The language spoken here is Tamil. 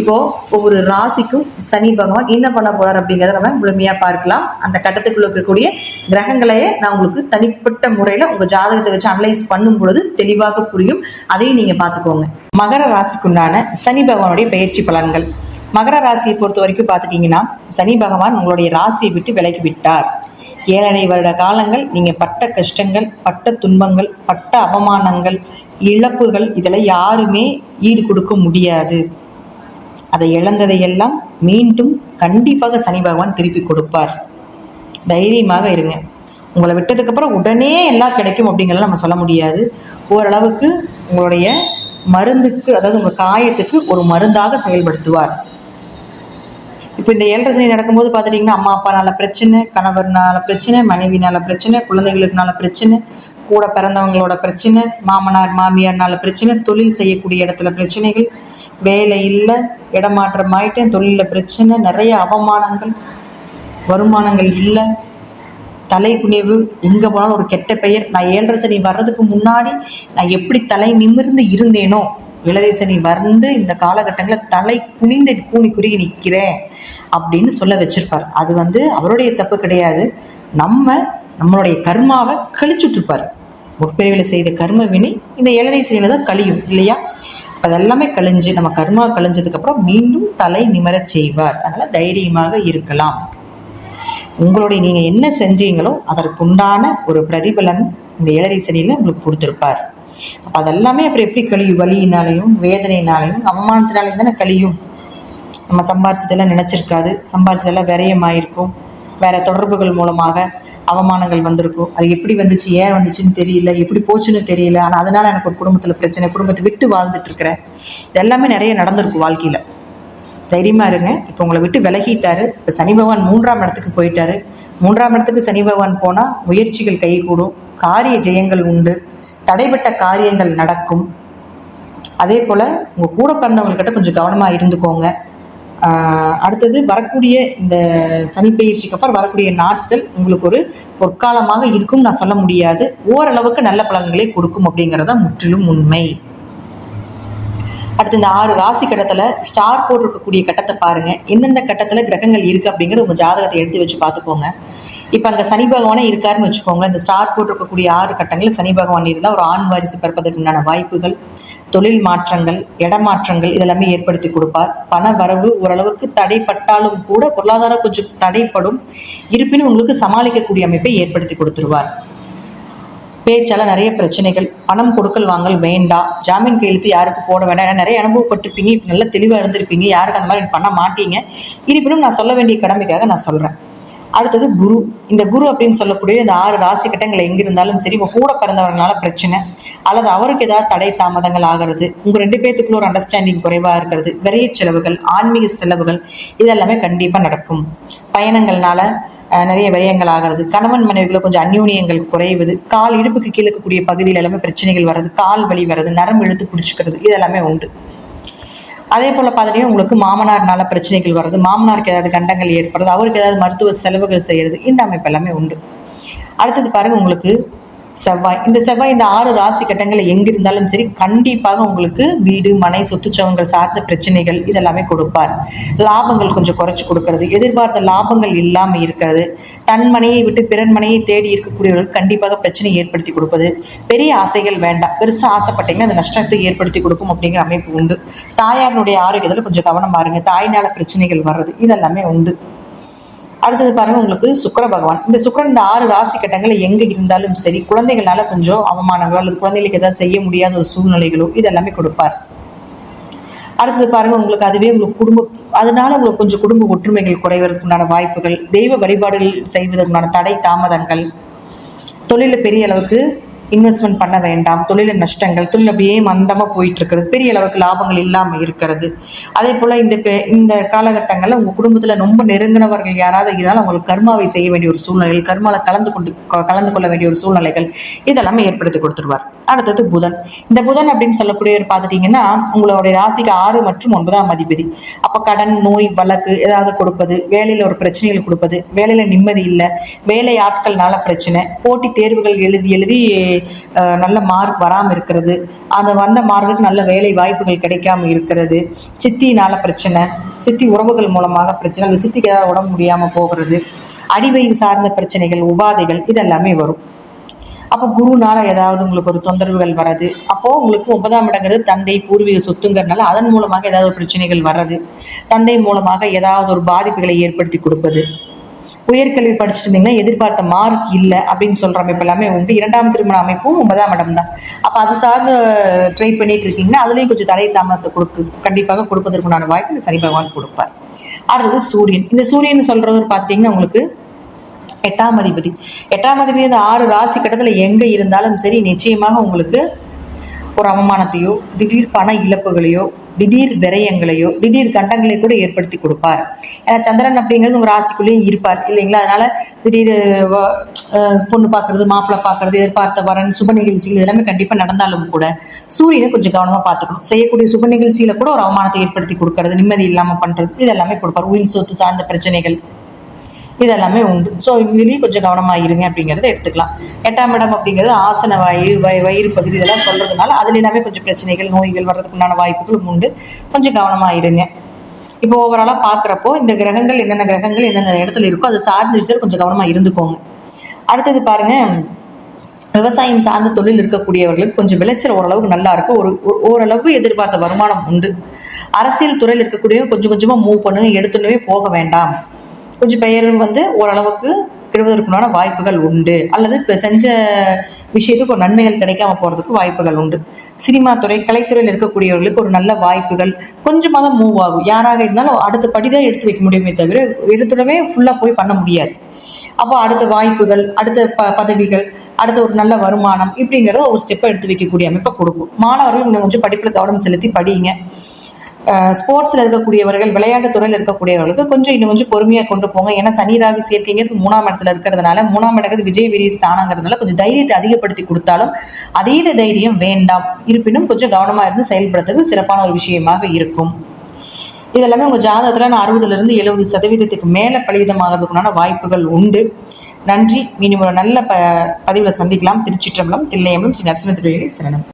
இப்போ ஒவ்வொரு ராசிக்கும் சனி பகவான் என்ன பண்ண போறார் அப்படிங்கிறத நம்ம முழுமையா பார்க்கலாம். அந்த கட்டத்துக்குள்ள இருக்கக்கூடிய கிரகங்களையே நான் உங்களுக்கு தனிப்பட்ட முறையில உங்க ஜாதகத்தை வச்சு அனலைஸ் பண்ணும் பொழுது தெளிவாக புரியும். அதையும் நீங்க பார்த்துக்கோங்க. மகர ராசிக்குண்டான சனி பகவானுடைய பயிற்சி பலன்கள். மகர ராசியை பொறுத்த வரைக்கும் பார்த்துட்டீங்கன்னா சனி பகவான் உங்களுடைய ராசியை விட்டு விலகி விட்டார். ஏழரை வருட காலங்கள் நீங்க பட்ட கஷ்டங்கள் பட்ட துன்பங்கள் பட்ட அவமானங்கள் இழப்புகள் இதெல்லாம் யாருமே ஈடு கொடுக்க முடியாது. அதை இழந்ததையெல்லாம் மீண்டும் கண்டிப்பாக சனி பகவான் திருப்பி கொடுப்பார். தைரியமாக இருங்க. உங்களை விட்டதுக்கப்புறம் உடனே எல்லாம் கிடைக்கும் அப்படிங்கிறத நம்ம சொல்ல முடியாது. ஓரளவுக்கு உங்களுடைய மருந்துக்கு அதாவது உங்கள் காயத்துக்கு ஒரு மருந்தாக செயல்படுத்துவார். இப்போ இந்த ஏழரை சனி நடக்கும்போது பார்த்துட்டிங்கன்னா அம்மா அப்பானால பிரச்சனை கணவர்னால பிரச்சனை மனைவினால பிரச்சனை குழந்தைகளுக்குனால பிரச்சனை கூட பிறந்தவங்களோட பிரச்சனை மாமனார் மாமியார்னால பிரச்சனை தொழில் செய்யக்கூடிய இடத்துல பிரச்சனைகள் வேலை இல்லை இடமாற்றம் ஆயிட்டேன் தொழிலில் பிரச்சனை நிறைய அவமானங்கள் வருமானங்கள் இல்லை. தலை குனிவு எங்கே போனாலும் ஒரு கெட்ட பெயர். நான் ஏழரை சனி வர்றதுக்கு முன்னாடி நான் எப்படி தலை நிமிர்ந்து இருந்தேனோ இளவரசனி சனி வந்து இந்த காலகட்டங்களில் தலை குனிந்து கூனி குறுகி நிற்கிறேன் அப்படின்னு சொல்ல வச்சிருப்பார். அது வந்து அவருடைய தப்பு கிடையாது. நம்ம நம்மளுடைய கர்மாவை கழிச்சுட்ருப்பார் முற்பிரிவில் செய்த கர்ம வினை இந்த ஏழரை சனியில் தான் கழியும் இல்லையா? அதெல்லாமே கழிஞ்சு நம்ம கர்மா கழிஞ்சதுக்கப்புறம் மீண்டும் தலை நிமரச் செய்வார். அதனால் தைரியமாக இருக்கலாம். உங்களுடைய நீங்கள் என்ன செஞ்சீங்களோ அதற்குண்டான ஒரு பிரதிபலன் இந்த ஏழரை சனியில் உங்களுக்கு கொடுத்துருப்பார். அப்போ அதெல்லாமே அப்புறம் எப்படி கழியும்? வலியினாலையும் வேதனையினாலையும் அவமானத்தினாலையும் தானே கழியும். நம்ம சம்பாரிச்சதெல்லாம் நினச்சிருக்காது. சம்பாரிச்சதெல்லாம் விரயமாயிருக்கும். வேற தொடர்புகள் மூலமாக அவமானங்கள் வந்திருக்கும் அது எப்படி வந்துச்சு? ஏன் வந்துச்சுன்னு தெரியல. எப்படி போச்சுன்னு தெரியல. ஆனால் அதனால எனக்கு ஒரு குடும்பத்தில் பிரச்சனை குடும்பத்தை விட்டு வாழ்ந்துட்டு இருக்கிறேன் இது எல்லாமே நிறைய நடந்திருக்கும் வாழ்க்கையில். தைரியமாக இருங்க. இப்போ உங்களை விட்டு விலகிட்டாரு. இப்போ சனி பகவான் மூன்றாம் இடத்துக்கு போயிட்டாரு. மூன்றாம் இடத்துக்கு சனி பகவான் போனால் முயற்சிகள் கைகூடும். காரிய ஜெயங்கள் உண்டு. தடைப்பட்ட காரியங்கள் நடக்கும். அதே போல் உங்கள் கூட பிறந்தவங்கக்கிட்ட கொஞ்சம் கவனமாக இருந்துக்கோங்க. அடுத்தது வரக்கூடிய இந்த சனிப்பயிற்சிக்கு அப்புறம் வரக்கூடிய நாட்கள் உங்களுக்கு ஒரு பொற்காலமாக இருக்கும்னு நான் சொல்ல முடியாது. ஓரளவுக்கு நல்ல பலன்களை கொடுக்கும் அப்படிங்கிறத முற்றிலும் உண்மை. அடுத்து இந்த ஆறு ராசி கட்டத்தில் ஸ்டார் போட்டிருக்கக்கூடிய கட்டத்தை பாருங்கள் எந்தெந்த கட்டத்தில் கிரகங்கள் இருக்குது அப்படிங்கிற உங்கள் ஜாதகத்தை எடுத்து வச்சு பார்த்துக்கோங்க. இப்போ அங்கே சனி பகவானே இருக்காருன்னு வச்சுக்கோங்களேன். இந்த ஸ்டார் போட்டிருக்கக்கூடிய ஆறு கட்டங்களில் சனி பகவான் இருந்தால் ஒரு ஆண் வாரிசு பிறப்பதற்கு உண்டான வாய்ப்புகள் தொழில் மாற்றங்கள் இடமாற்றங்கள் இதெல்லாமே ஏற்படுத்தி கொடுப்பார். பண வரவு ஓரளவுக்கு தடைப்பட்டாலும் கூட பொருளாதாரம் கொஞ்சம் தடைப்படும். இருப்பினும் உங்களுக்கு சமாளிக்கக்கூடிய அமைப்பை ஏற்படுத்தி கொடுத்துருவார். பேச்சால நிறைய பிரச்சனைகள் பணம் கொடுக்கல் வாங்கல் வேண்டாம் ஜாமீன் கையெழுத்து யாருக்கு போட வேண்டாம் ஏன்னா நிறைய அனுபவப்பட்டிருப்பீங்க இப்போ நல்ல தெளிவாக இருந்திருப்பீங்க. யாருக்கு அந்த மாதிரி பண்ண மாட்டீங்க. இருப்பினும் நான் சொல்ல வேண்டிய கடமைக்காக நான் சொல்கிறேன் அடுத்தது குரு. இந்த குரு அப்படின்னு சொல்லக்கூடிய இந்த ஆறு ராசி கட்டங்கள் எங்கே இருந்தாலும் சரி உங்க கூட பிறந்தவர்களால பிரச்சனை அல்லது அவருக்கு ஏதாவது தடை தாமதங்கள் ஆகிறது உங்க ரெண்டு பேத்துக்குள்ள ஒரு அண்டர்ஸ்டாண்டிங் குறைவா இருக்கிறது விரைய செலவுகள் ஆன்மீக செலவுகள் இதெல்லாமே கண்டிப்பா நடக்கும். பயணங்கள்னால நிறைய விரயங்கள் ஆகிறது. கணவன் மனைவிகளை கொஞ்சம் அந்யூனியங்கள் குறைவது கால் இடுப்புக்கு கீழே இருக்கக்கூடிய பகுதியில் எல்லாமே பிரச்சனைகள் வர்றது கால் வலி வர்றது நரம்பு இழுத்து பிடிச்சிக்கிறது இதெல்லாமே உண்டு. அதே போல் பார்த்துட்டீங்கன்னா உங்களுக்கு மாமனார்னால பிரச்சனைகள் வர்றது மாமனாருக்கு ஏதாவது கண்டங்கள் ஏற்படுறது அவருக்கு ஏதாவது மருத்துவ செலவுகள் செய்கிறது இந்த அமைப்பு எல்லாமே உண்டு. அடுத்தது பாருங்க உங்களுக்கு செவ்வாய். இந்த செவ்வாய் இந்த ஆறு ராசி கட்டங்கள் எங்க இருந்தாலும் சரி கண்டிப்பாக உங்களுக்கு வீடு மனை சொத்துச்சவங்கள் சார்ந்த பிரச்சனைகள் இதெல்லாமே கொடுப்பார். லாபங்கள் கொஞ்சம் குறைச்சி கொடுக்கறது. எதிர்பார்த்த லாபங்கள் இல்லாமல் இருக்கிறது. தன் மனையை விட்டு பிறன் மனையை தேடி இருக்கக்கூடியவர்களுக்கு கண்டிப்பாக பிரச்சனை ஏற்படுத்தி கொடுப்பது. பெரிய ஆசைகள் வேண்டாம். பெருசாக ஆசைப்பட்டீங்கன்னா அந்த நஷ்டத்தை ஏற்படுத்தி கொடுக்கும் அப்படிங்கிற அமைப்பு உண்டு. தாயாரினுடைய ஆரோக்கியத்தில் கொஞ்சம் கவனம் பாருங்க. தாயினால் பிரச்சனைகள் வர்றது இதெல்லாமே உண்டு. அடுத்தது பாருங்க உங்களுக்கு சுக்கிர பகவான். இந்த சுக்கரன் இந்த ஆறு ராசி கட்டங்கள் எங்க இருந்தாலும் சரி குழந்தைகளால கொஞ்சம் அவமானங்களோ அல்லது குழந்தைகளுக்கு ஏதாவது செய்ய முடியாத ஒரு சூழ்நிலைகளோ இதெல்லாமே கொடுப்பார். அடுத்தது பாருங்க உங்களுக்கு அதுவே உங்களுக்கு குடும்ப அதனால உங்களுக்கு கொஞ்சம் குடும்ப ஒற்றுமைகள் குறைவதற்குண்டான வாய்ப்புகள் தெய்வ வழிபாடுகள் செய்வதற்குண்டான தடை தாமதங்கள் தொழிலில் பெரிய அளவுக்கு இன்வெஸ்ட்மெண்ட் பண்ண வேண்டாம். தொழில நஷ்டங்கள் தொழில் அப்படியே மந்தமாக போயிட்டு இருக்கிறது பெரிய அளவுக்கு லாபங்கள் இல்லாமல் இருக்கிறது. அதே போல் இந்த பெ- இந்த காலகட்டங்களில் உங்கள் குடும்பத்தில் ரொம்ப நெருங்கினவர்கள் யாராவது இருந்தாலும் அவங்களுக்கு கர்மாவை செய்ய வேண்டிய ஒரு சூழ்நிலைகள் கர்மாவில் கலந்து கொண்டு கலந்து கொள்ள வேண்டிய ஒரு சூழ்நிலைகள் இதெல்லாமே ஏற்படுத்தி கொடுத்துருவார். அடுத்தது புதன். இந்த புதன் அப்படின்னு சொல்லக்கூடியவர் பார்த்துட்டீங்கன்னா உங்களுடைய ராசிக்கு ஆறு மற்றும் ஒன்பதாம் அதிபதி. அப்போ கடன் நோய் வழக்கு ஏதாவது கொடுப்பது வேலையில் ஒரு பிரச்சனைகள் கொடுப்பது வேலையில் நிம்மதி இல்லை வேலை ஆட்கள்னால பிரச்சனை போட்டி தேர்வுகள் எழுதி எழுதி நல்ல மார்க் வராமல் இருக்கிறது. அந்த வந்த மார்க்குக்கு நல்ல வேலை வாய்ப்புகள் கிடைக்காம இருக்கிறது. சித்தினால பிரச்சனை சித்தி உறவுகள் மூலமாக பிரச்சனை அந்த சித்திக்கு ஏதாவது உடம்பு முடியாமல் போகிறது அடிவயிறு சார்ந்த பிரச்சனைகள் உபாதைகள் இதெல்லாமே வரும். அப்போ குருனால ஏதாவது உங்களுக்கு ஒரு தொந்தரவுகள் வர்றது அப்போ உங்களுக்கு ஒன்பதாம் இடங்கிறது தந்தை பூர்வீக சொத்துங்கிறனால அதன் மூலமாக ஏதாவது ஒரு பிரச்சனைகள் வர்றது தந்தை மூலமாக ஏதாவது ஒரு பாதிப்புகளை ஏற்படுத்தி கொடுப்பது. உயர்கல்வி படிச்சுட்டு இருந்தீங்கன்னா எதிர்பார்த்த மார்க் இல்லை அப்படின்னு சொல்ற அமைப்பு எல்லாமே உண்டு. இரண்டாம் திருமண அமைப்பும் ஒன்பதாம் இடம் தான். அப்போ அது சார்ந்து ட்ரை பண்ணிட்டு இருக்கீங்கன்னா அதுலேயும் கொஞ்சம் தடை தாமதத்தை கொடுக்கு கண்டிப்பாக கொடுப்பதற்குண்டான வாய்ப்பு இந்த சனி பகவான் கொடுப்பார். அடுத்தது சூரியன். இந்த சூரியன் சொல்றது பார்த்தீங்கன்னா உங்களுக்கு எட்டாம் அதிபதி. எட்டாம் அதிபதி இந்த ஆறு ராசி கட்டத்தில் எங்கே இருந்தாலும் சரி நிச்சயமாக உங்களுக்கு ஒரு அவமானத்தையோ திடீர் பண இழப்புகளையோ திடீர் விரயங்களையோ திடீர் கண்டங்களை கூட ஏற்படுத்தி கொடுப்பார். ஏன்னா சந்திரன் அப்படிங்கிறது உங்கள் ராசிக்குள்ளேயே இருப்பார் இல்லைங்களா? அதனால திடீர் பொண்ணு பார்க்கறது மாப்பிள்ளை பார்க்கறது எதிர்பார்த்த வரன் சுப நிகழ்ச்சிகள் இதெல்லாமே கண்டிப்பாக நடந்தாலும் கூட சூரியனை கொஞ்சம் கவனமாக பார்த்துக்கணும். செய்யக்கூடிய சுப நிகழ்ச்சியில கூட ஒரு அவமானத்தை ஏற்படுத்தி கொடுக்கறது நிம்மதி இல்லாமல் பண்ணுறது இதெல்லாமே கொடுப்பார். உயிர் சொத்து சார்ந்த பிரச்சனைகள் இதெல்லாமே உண்டு. ஸோ இதுலேயும் கொஞ்சம் கவனமாக இருங்க அப்படிங்கிறத எடுத்துக்கலாம். எட்டாம் இடம் அப்படிங்கிறது ஆசன வாயு வய வயிறு பகுதி இதெல்லாம் சொல்கிறதுனால அதில் எல்லாமே கொஞ்சம் பிரச்சனைகள் நோய்கள் வர்றதுக்குண்டான வாய்ப்புகளும் உண்டு. கொஞ்சம் கவனமாக இருங்க இப்போ ஓவராலாக பார்க்குறப்போ இந்த கிரகங்கள் என்னென்ன கிரகங்கள் என்னென்ன இடத்துல இருக்கோ அது சார்ந்த விஷயத்தில் கொஞ்சம் கவனமாக இருந்துக்கோங்க. அடுத்தது பாருங்க விவசாயம் சார்ந்த தொழில் இருக்கக்கூடியவர்களுக்கு கொஞ்சம் விளைச்சல் ஓரளவுக்கு நல்லா இருக்கும். ஒரு ஒரு- ஓரளவு எதிர்பார்த்த வருமானம் உண்டு. அரசியல் துறையில் இருக்கக்கூடியவங்க கொஞ்சம் கொஞ்சமாக மூவ் பண்ணுங்க எடுத்துனவே போக வேண்டாம். கொஞ்சம் பெயர் வந்து ஓரளவுக்கு கெடுவதற்குண்டான வாய்ப்புகள் உண்டு. அல்லது இப்போ செஞ்ச விஷயத்துக்கு ஒரு நன்மைகள் கிடைக்காம போகிறதுக்கு வாய்ப்புகள் உண்டு. சினிமா துறை கலைத்துறையில் இருக்கக்கூடியவர்களுக்கு ஒரு நல்ல வாய்ப்புகள் கொஞ்சமாக தான் மூவ் ஆகும். யாராக இருந்தாலும் அடுத்த படிதான் எடுத்து வைக்க முடியுமே தவிர எடுத்துடவே ஃபுல்லாக போய் பண்ண முடியாது. அப்போ அடுத்த வாய்ப்புகள் அடுத்த ப பதவிகள் அடுத்த ஒரு நல்ல வருமானம் இப்படிங்கிறத ஒரு ஸ்டெப்பை எடுத்து வைக்கக்கூடிய அமைப்பை கொடுக்கும். மாணவர்கள் இன்னும் கொஞ்சம் படிப்பில் கவனம் செலுத்தி படிங்க. ஸ்போர்ட்ஸில் இருக்கக்கூடியவர்கள் விளையாட்டு துறையில் இருக்கக்கூடியவர்களுக்கு கொஞ்சம் இன்னும் கொஞ்சம் பொறுமையாக கொண்டு போங்க. ஏன்னா சனி ராகு சேர்க்கைங்கிறது மூணாம் இடத்துல இருக்கிறதுனால மூணாம் இடங்கிறது விஜய் வீரிய ஸ்தானங்கிறதுனால கொஞ்சம் தைரியத்தை அதிகப்படுத்தி கொடுத்தாலும் அதீத தைரியம் வேண்டாம். இருப்பினும் கொஞ்சம் கவனமாக இருந்து செயல்படுத்துறது சிறப்பான ஒரு விஷயமாக இருக்கும். இதெல்லாமே உங்கள் ஜாதகத்தில் நான் அறுபதுலேருந்து எழுபது சதவீதத்துக்கு மேலே பலிதமாகிறதுக்குண்டான வாய்ப்புகள் உண்டு. நன்றி. மீண்டும் ஒரு நல்ல ப பதிவில் சந்திக்கலாம். திருச்சிற்றம்பலம் தில்லையம்பலம் ஸ்ரீ நரசிம்ம திருவிழி சரணம்.